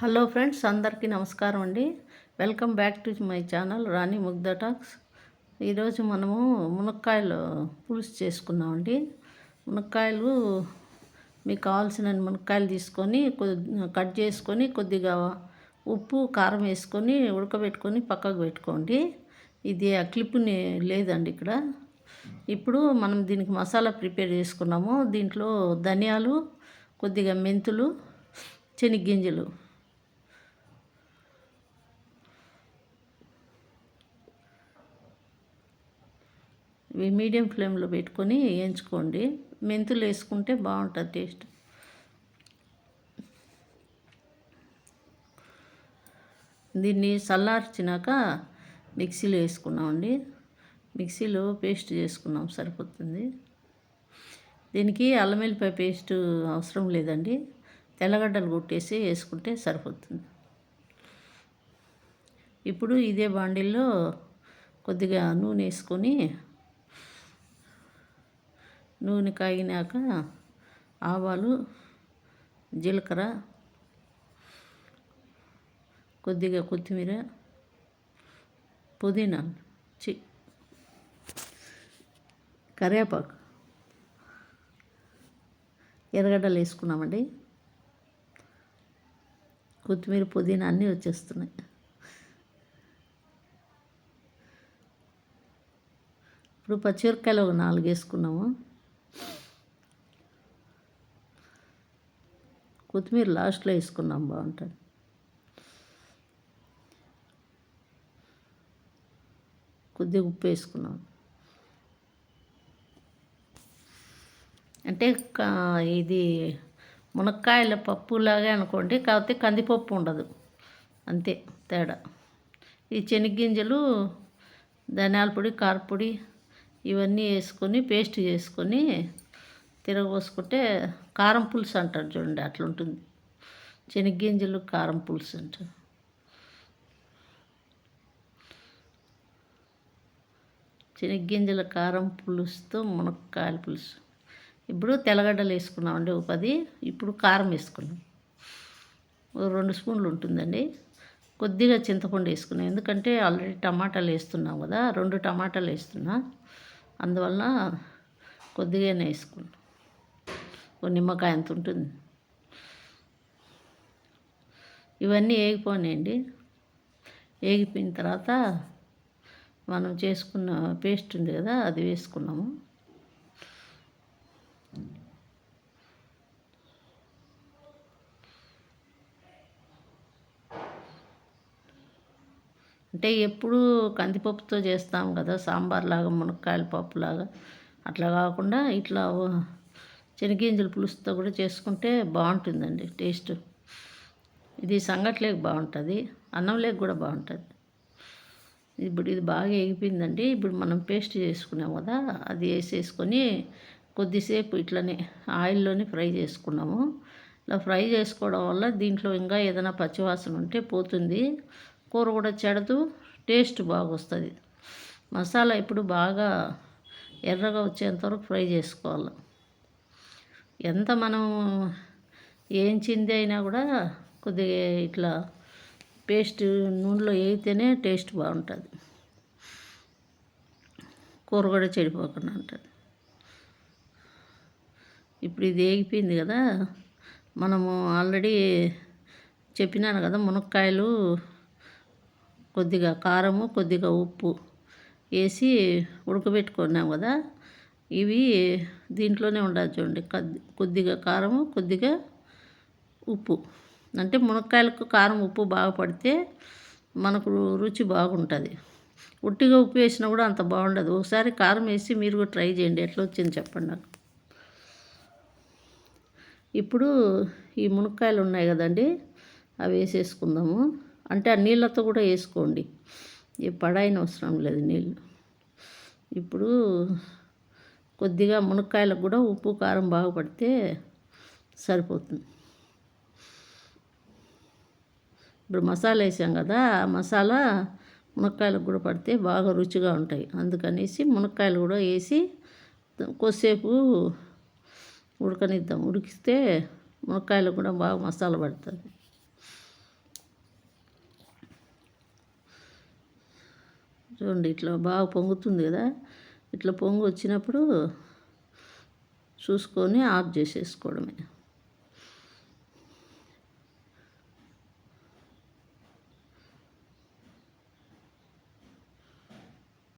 Hello friends అందరికీ నమస్కారం అండి. Welcome back to my channel Rani Mugdha talks. ఈరోజు మనము మునక్కాయలు పులుసు చేసుకున్నామండి మునక్కాయలు మీకు కావాల్సిన మునక్కాయలు తీసుకొని కట్ చేసుకొని కొద్దిగా ఉప్పు కారం వేసుకొని ఉడకబెట్టుకొని పక్కకు పెట్టుకోండి. ఇది ఆ క్లిప్ని లేదండి ఇక్కడ. ఇప్పుడు మనం దీనికి మసాలా ప్రిపేర్ చేసుకున్నాము. దీంట్లో ధనియాలు కొద్దిగా మెంతులు శనగ్గింజలు ఇవి మీడియం ఫ్లేమ్లో పెట్టుకొని వేయించుకోండి. మెంతులు వేసుకుంటే బాగుంటుంది టేస్ట్. దీన్ని చల్లార్చినాక మిక్సీలో వేసుకున్నామండి. మిక్సీలో పేస్ట్ చేసుకున్నాం సరిపోతుంది. దీనికి అల్లం వెల్లిపాయ పేస్ట్ అవసరం లేదండి. తెల్లగడ్డలు కొట్టేసి వేసుకుంటే సరిపోతుంది. ఇప్పుడు ఇదే బాండిల్లో కొద్దిగా నూనె వేసుకొని నూనె కాగినాక ఆవాలు జీలకర్ర కొద్దిగా కొత్తిమీర పుదీనా చి కరివేపాకు. ఎర్రగడ్డలు వేసుకున్నామండి. కొత్తిమీర పుదీనా అన్నీ వచ్చేస్తున్నాయి. ఇప్పుడు పచ్చిమిరపకాయలు ఒక నాలుగు వేసుకున్నాము. కొత్తిమీర లాస్ట్లో వేసుకున్నాం బాగుంటుంది. కొద్దిగా ఉప్పు వేసుకున్నాం అంటే ఇది మునక్కాయల పప్పులాగే అనుకోండి కాకపోతే కందిపప్పు ఉండదు. అంతే తేడా. ఈ శనగ్గింజలు ధనియాల పొడి కారపొడి ఇవన్నీ వేసుకొని పేస్ట్ చేసుకొని తిరగబోసుకుంటే కారం పులుసు అంటారు చూడండి అట్లుంటుంది. చెనిగ్గింజలు శనగ్గింజలు కారం పులుసు అంటారు. శనగ్గింజల కారం పులుసుతో మునక్కాయల పులుసు. ఇప్పుడు తెల్లగడ్డలు వేసుకున్నామండి ఒక పది ఇప్పుడు కారం వేసుకున్నాం. రెండు స్పూన్లు ఉంటుందండి. కొద్దిగా చింతపండు వేసుకున్నాం. ఎందుకంటే ఆల్రెడీ టమాటాలు వేస్తున్నాం కదా రెండు టమాటాలు వేస్తున్నా. అందువల్ల కొద్దిగానే వేసుకున్నాం. ఓ నిమ్మకాయ అంత ఉంటుంది. ఇవన్నీ వేగిపోయినాయండి వేగిపోయిన తర్వాత మనం చేసుకున్న పేస్ట్ ఉంది కదా అది వేసుకున్నాము. అంటే ఎప్పుడు కందిపప్పుతో చేస్తాం కదా సాంబార్ లాగా మునక్కాయల పప్పులాగా. అట్లా కాకుండా ఇట్లా శనగింజల పులుసుతో కూడా చేసుకుంటే బాగుంటుందండి టేస్ట్. ఇది సంగట్లేక బాగుంటుంది అన్నం లేక కూడా బాగుంటుంది. ఇప్పుడు ఇది బాగా ఎగిపోయిందండి ఇప్పుడు మనం పేస్ట్ చేసుకున్నాం కదా అది వేసేసుకొని కొద్దిసేపు ఇట్లనే ఆయిల్లోనే ఫ్రై చేసుకున్నాము. ఇలా ఫ్రై చేసుకోవడం వల్ల దీంట్లో ఇంకా ఏదైనా పచ్చివాసన ఉంటే పోతుంది కూర కూడా చెడదు టేస్ట్ బాగా వస్తుంది మసాలా ఇప్పుడు బాగా ఎర్రగా వచ్చేంతవరకు ఫ్రై చేసుకోవాలి. ఎంత మనం ఏంచింది అయినా కూడా కొద్దిగా ఇట్లా పేస్ట్ నూనెలో వేయితేనే టేస్ట్ బాగుంటుంది. కూర కూడా చెడిపోకుండా ఉంటుంది. ఇప్పుడు ఇది వేగిపోయింది కదా మనము ఆల్రెడీ చెప్పినాను కదా మునక్కాయలు కొద్దిగా కారము కొద్దిగా ఉప్పు వేసి ఉడకబెట్టుకున్నాం కదా ఇవి దీంట్లోనే ఉండాలి చూడండి. కొద్దిగా కారము కొద్దిగా ఉప్పు. అంటే మునక్కాయలకు కారం ఉప్పు బాగా పడితే మనకు రుచి బాగుంటుంది. ఉట్టిగా ఉప్పు వేసినా కూడా అంత బాగుండదు. ఒకసారి కారం వేసి మీరు కూడా ట్రై చేయండి. ఎట్లా వచ్చింది చెప్పండి నాకు. ఇప్పుడు ఈ మునక్కాయలు ఉన్నాయి కదండి. అవి వేసేసుకుందాము. అంటే ఆ నీళ్ళతో కూడా వేసుకోండి. ఏ పడాయిన అవసరం లేదు నీళ్ళు. ఇప్పుడు కొద్దిగా మునక్కాయలకు కూడా ఉప్పు కారం బాగుపడితే సరిపోతుంది. ఇప్పుడు మసాలా వేసాం కదా మసాలా మునక్కాయలకు కూడా పడితే బాగా రుచిగా ఉంటాయి. అందుకనేసి మునక్కాయలు కూడా వేసి కొద్దిసేపు ఉడకనిద్దాం. ఉడికిస్తే మునక్కాయలు కూడా బాగా మసాలా పడుతుంది. చూడండి ఇట్లా బాగా పొంగుతుంది కదా. ఇట్లా పొంగు వచ్చినప్పుడు చూసుకొని ఆఫ్ చేసేసుకోవడమే.